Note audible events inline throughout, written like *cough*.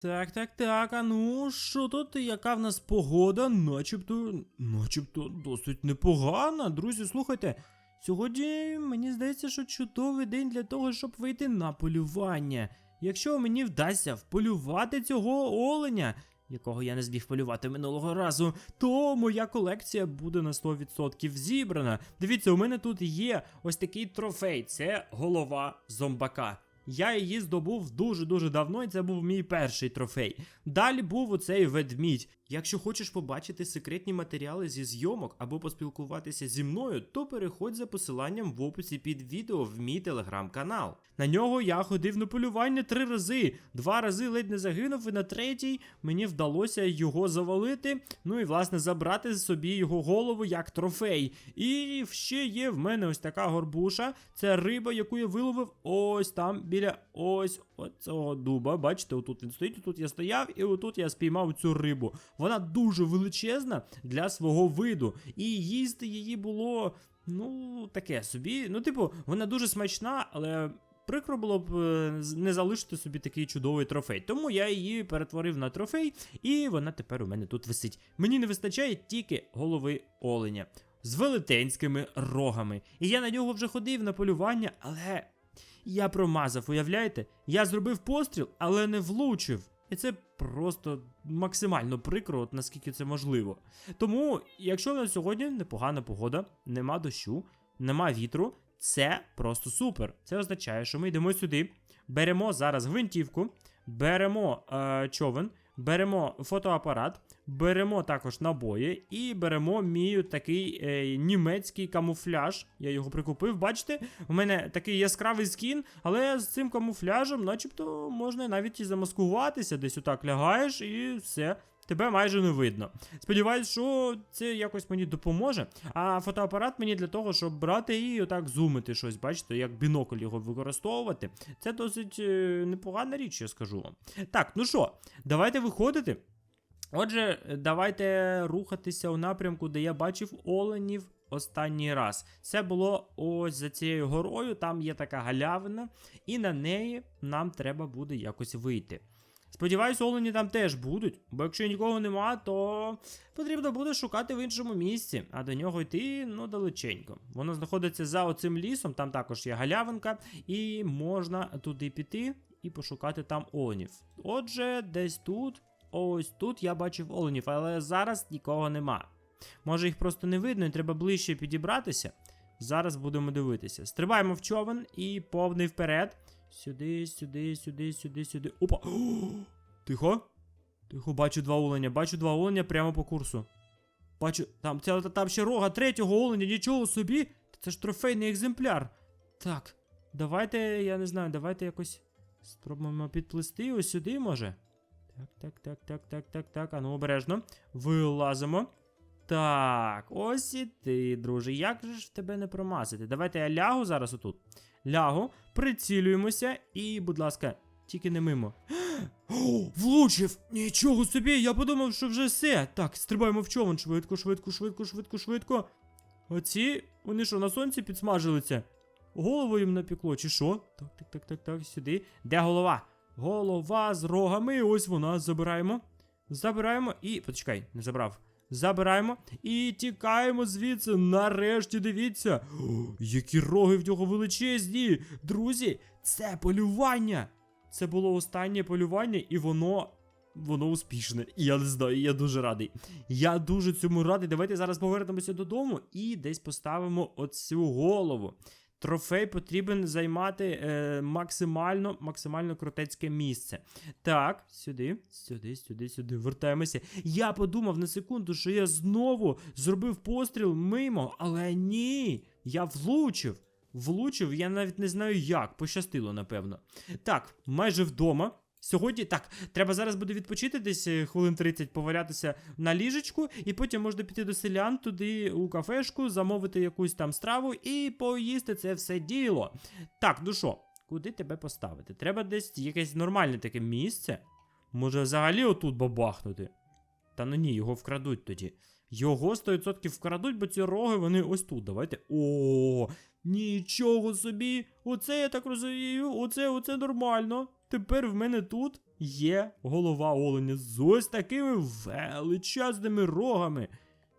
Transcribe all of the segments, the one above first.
Так, так, так, а ну що тут, яка в нас погода? Начебто, начебто досить непогана. Друзі, слухайте. Сьогодні мені здається, що чудовий день для того, щоб вийти на полювання. Якщо мені вдасться вполювати цього оленя, якого я не зміг полювати минулого разу, то моя колекція буде на 100% зібрана. Дивіться, у мене тут є ось такий трофей. Це голова зомбака. Я її здобув дуже-дуже давно, і це був мій перший трофей. Далі був оцей ведмідь. Якщо хочеш побачити секретні матеріали зі зйомок або поспілкуватися зі мною, то переходь за посиланням в описі під відео в мій телеграм-канал. На нього я ходив на полювання три рази. Два рази ледь не загинув, і на третій мені вдалося його завалити. Ну і власне забрати собі його голову як трофей. І ще є в мене ось така горбуша. Це риба, яку я виловив ось там біля ось цього дуба. Бачите, отут він стоїть, отут я стояв, і отут я спіймав цю рибу. Вона дуже величезна для свого виду. І їсти її було. Ну, таке собі. Ну, типу, вона дуже смачна, але прикро було б е, не залишити собі такий чудовий трофей. Тому я її перетворив на трофей, і вона тепер у мене тут висить. Мені не вистачає тільки голови оленя з велетенськими рогами. І я на нього вже ходив на полювання, але я промазав, уявляєте? Я зробив постріл, але не влучив. І це просто максимально прикро, от наскільки це можливо. Тому, якщо на сьогодні непогана погода, нема дощу, нема вітру, це просто супер. Це означає, що ми йдемо сюди, беремо зараз гвинтівку, беремо е, човен, беремо фотоапарат, беремо також набої і беремо мій такий е, німецький камуфляж. Я його прикупив. Бачите, у мене такий яскравий скін, але з цим камуфляжем, начебто, можна навіть і замаскуватися, десь отак лягаєш і все. Тебе майже не видно. Сподіваюсь, що це якось мені допоможе. А фотоапарат мені для того, щоб брати і отак зумити щось, бачите, як бінокль його використовувати. Це досить е, непогана річ, я скажу вам. Так, ну що, давайте виходити. Отже, давайте рухатися у напрямку, де я бачив оленів останній раз. Це було ось за цією горою, там є така галявина, і на неї нам треба буде якось вийти. Сподіваюсь, олені там теж будуть, бо якщо нікого нема, то потрібно буде шукати в іншому місці, а до нього йти ну далеченько. Воно знаходиться за оцим лісом, там також є галявинка, і можна туди піти і пошукати там оленів. Отже, десь тут, ось тут я бачив оленів, але зараз нікого нема. Може їх просто не видно, і треба ближче підібратися. Зараз будемо дивитися. Стрибаємо в човен і повний вперед. Сюди, сюди, сюди, сюди, сюди. Опа! *gasps* Тихо. Тихо, бачу два оленя. Бачу два оленя прямо по курсу. Бачу, там, ця, там ще рога третього оленя, нічого собі. Це ж трофейний екземпляр. Так, давайте, я не знаю, давайте якось спробуємо підплисти ось сюди, може. Так, так, так, так, так, так, так. Ану, обережно. Вилазимо. Так, ось і ти, друже. Як же ж тебе не промазати? Давайте я лягу зараз отут. Лягу, прицілюємося і, будь ласка, тільки не мимо. *gasps* О, влучив! Нічого собі, я подумав, що вже все. Так, стрибаємо в човен. Швидко, швидко, швидко, швидко, швидко. Оці, вони що, на сонці підсмажилися? Голову їм напекло, чи що? Так, так, так, так, так, сюди. Де голова? Голова з рогами. Ось вона. Забираємо. Забираємо і. Почекай, не забрав. Забираємо і тікаємо звідси. Нарешті дивіться. О, які роги в нього величезні. Друзі, це полювання. Це було останнє полювання, і воно. Воно успішне. Я не знаю, я дуже радий. Я дуже цьому радий. Давайте зараз повернемося додому і десь поставимо оцю голову. Трофей потрібен займати е, максимально максимально крутецьке місце. Так, сюди, сюди, сюди, сюди. Вертаємося. Я подумав на секунду, що я знову зробив постріл мимо, але ні. Я влучив. Влучив, я навіть не знаю як. Пощастило, напевно. Так, майже вдома. Сьогодні так, треба зараз буде відпочити десь е, хвилин 30, повалятися на ліжечку, і потім можна піти до селян туди у кафешку, замовити якусь там страву і поїсти це все діло. Так, ну що, куди тебе поставити? Треба десь якесь нормальне таке місце. Може, взагалі отут бабахнути. Та ну ні, його вкрадуть тоді. Його 100% вкрадуть, бо ці роги вони ось тут. Давайте. О, нічого собі! Оце я так розумію, оце, оце нормально. Тепер в мене тут є голова оленя з ось такими величезними рогами.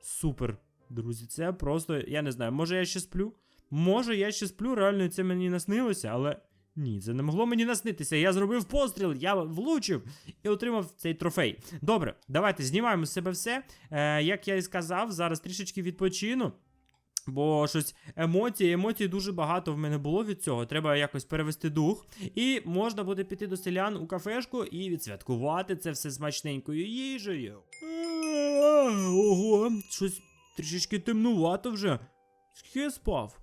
Супер, друзі, це просто, я не знаю, може я ще сплю? Може, я ще сплю, реально це мені наснилося, але ні, це не могло мені наснитися. Я зробив постріл, я влучив і отримав цей трофей. Добре, давайте знімаємо з себе все. Е, як я і сказав, зараз трішечки відпочину. Бо щось емоцій, емоцій дуже багато в мене було від цього. Треба якось перевести дух. І можна буде піти до селян у кафешку і відсвяткувати це все смачненькою їжею. Ого, щось трішечки темнувато вже. Скільки я спав?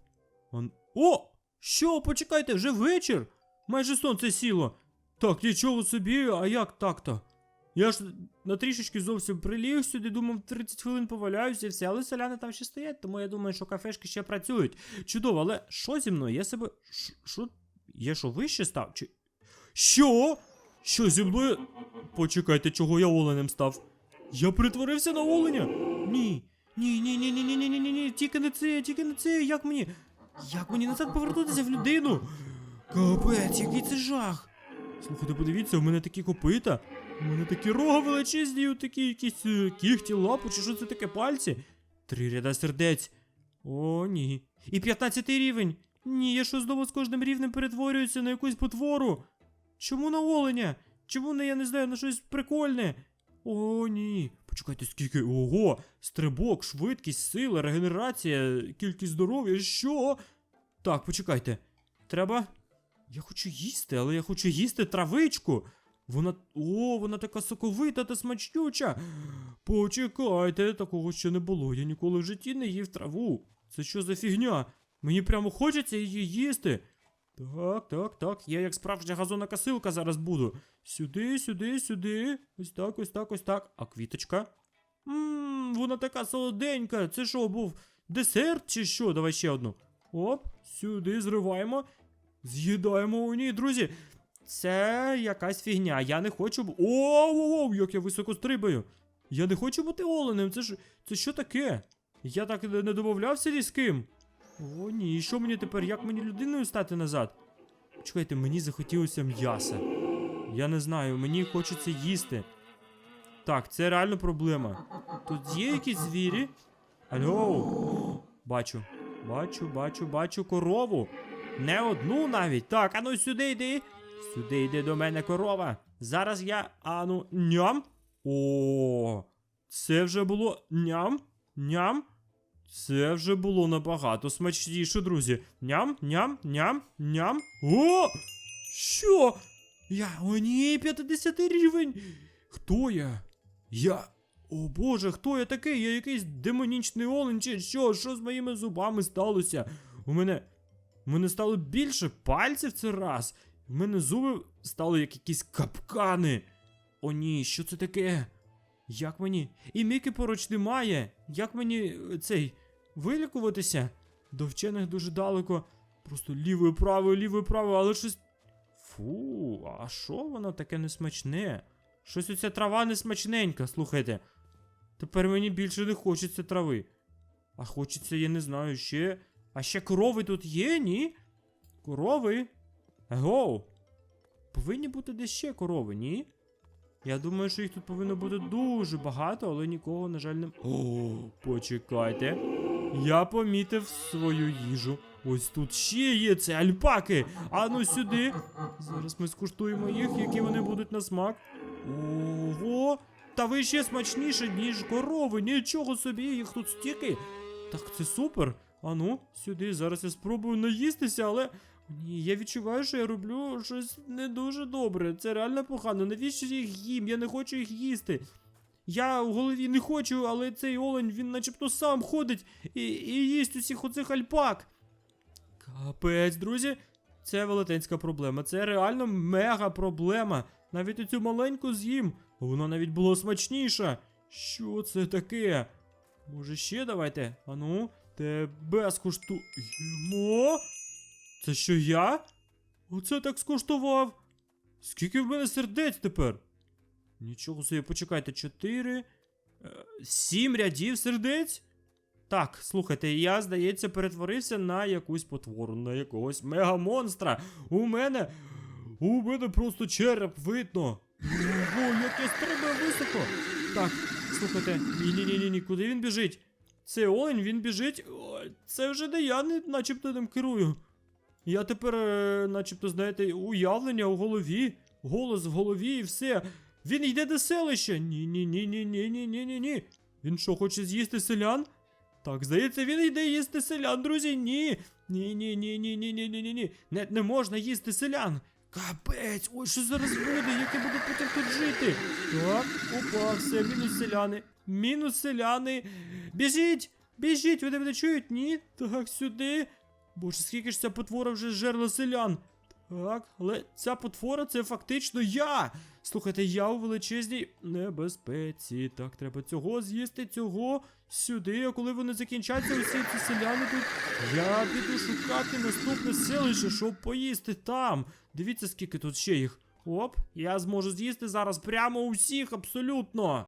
Он... О! Що, почекайте, вже вечір? Майже сонце сіло. Так, нічого собі, а як так-то? Я ж на трішечки зовсім приліг сюди, думав, 30 хвилин поваляюся і все, але селяни там ще стоять, тому я думаю, що кафешки ще працюють. Чудово, але що зі мною? Я себе. Що? Я що вище став? Чи. Що? Що зі мною? Почекайте, чого я оленем став? Я притворився на оленя? Ні. Ні, ні, ні, ні, ні, ні, ні, ні, ні, тільки не це, тільки не це. Як мені. Як мені назад повернутися в людину? Капець, який це жах. Слухайте, подивіться, у мене такі копита. У мене такі рога величезні, такі якісь е, кігті, лапу, чи що це таке пальці? Три ряда сердець. О, ні. І 15 рівень. Ні, я що знову з кожним рівнем перетворююся на якусь потвору. Чому на оленя? Чому не, я не знаю, на щось прикольне? О, ні. Почекайте, скільки. Ого! Стрибок, швидкість, сила, регенерація, кількість здоров'я. Що? Так, почекайте. Треба. Я хочу їсти, але я хочу їсти травичку. Вона. О, вона така соковита та смачнюча. Почекайте, такого ще не було. Я ніколи в житті не їв траву. Це що за фігня? Мені прямо хочеться її їсти. Так, так, так. Я як справжня газонокосилка зараз буду. Сюди, сюди, сюди. Ось так, ось так, ось так. А квіточка? Ммм, вона така солоденька. Це що, був десерт чи що? Давай ще одну. Оп, сюди зриваємо. З'їдаємо у ній, друзі. Це якась фігня. Я не хочу. бу- Оу, як я високо стрибаю. Я не хочу бути оленем. Це ж. Це що таке? Я так не домовлявся ні з ким. О, ні, і що мені тепер? Як мені людиною стати назад? Чекайте, мені захотілося м'яса. Я не знаю, мені хочеться їсти. Так, це реально проблема. Тут є якісь звірі? Алло. Бачу. Бачу, бачу, бачу корову. Не одну навіть. Так, ану сюди йди. Сюди йди до мене корова. Зараз я. Ану, ням. О, це вже було ням. Ням. Це вже було набагато смачніше, друзі. Ням, ням, ням, ням. О! Що? Я. О, ні, 50 рівень. Хто я? Я. О боже, хто я такий? Я якийсь демонічний олень чи що? Що з моїми зубами сталося? У мене. У мене стало більше пальців це раз. У мене зуби стали як якісь капкани. О ні, що це таке? Як мені? І Міки поруч немає. Як мені е, цей вилікуватися? До вчених дуже далеко. Просто лівою, правою, лівою, правою, але щось. Фу, а що воно таке несмачне? Щось оця трава несмачненька, слухайте. Тепер мені більше не хочеться трави. А хочеться, я не знаю, ще. А ще корови тут є, ні? Корови? Гоу. Повинні бути десь ще корови, ні? Я думаю, що їх тут повинно бути дуже багато, але нікого, на жаль, не. О, почекайте. Я помітив свою їжу. Ось тут ще є це альпаки. Ану сюди. Зараз ми скуштуємо їх, які вони будуть на смак. Ого! Та ви ще смачніше, ніж корови. Нічого собі, їх тут стільки. Так це супер. Ану, сюди. Зараз я спробую наїстися, але. Ні, я відчуваю, що я роблю щось не дуже добре. Це реально погано. Навіщо я їх їм? Я не хочу їх їсти. Я в голові не хочу, але цей олень, він начебто сам ходить і, і їсть усіх оцих альпак. Капець, друзі, це велетенська проблема. Це реально мега проблема. Навіть оцю маленьку з'їм. Вона навіть була смачніша. Що це таке? Може ще давайте? Ану, тебе скуштуємо. Це що я? Оце так скуштував. Скільки в мене сердець тепер? Нічого собі, почекайте, чотири. е, Сім рядів сердець? Так, слухайте, я, здається, перетворився на якусь потвору, на якогось мегамонстра. У мене. У мене просто череп видно. Ого, як я стрибаю високо. Так, слухайте, ні-ні-ні, ні, куди він біжить? Це олень, він біжить. Ой, це вже не я, не, начебто ним керую. Я тепер, е, начебто, знаєте, уявлення у голові, голос в голові і все. Він йде до селища. Ні, ні, ні, ні, ні, ні, ні, ні, ні. Він що, хоче з'їсти селян? Так, здається, він йде їсти селян, друзі. Ні. Ні, ні, ні, ні, ні, ні, ні, ні, ні. Не, не можна їсти селян. Капець, ой, що зараз буде? Як я буду потім тут жити? Так, опа, все, мінус селяни. Мінус селяни. Біжіть! Біжіть, ви мене чують? Ні? Так, сюди. Боже, скільки ж ця потвора вже жерла селян. Так, але ця потвора це фактично я. Слухайте, я у величезній небезпеці. Так, треба цього з'їсти, цього сюди. А коли вони закінчаться, усі ці селяни тут. Я піду шукати наступне селище, щоб поїсти там. Дивіться, скільки тут ще їх. Оп, я зможу з'їсти зараз прямо усіх, абсолютно.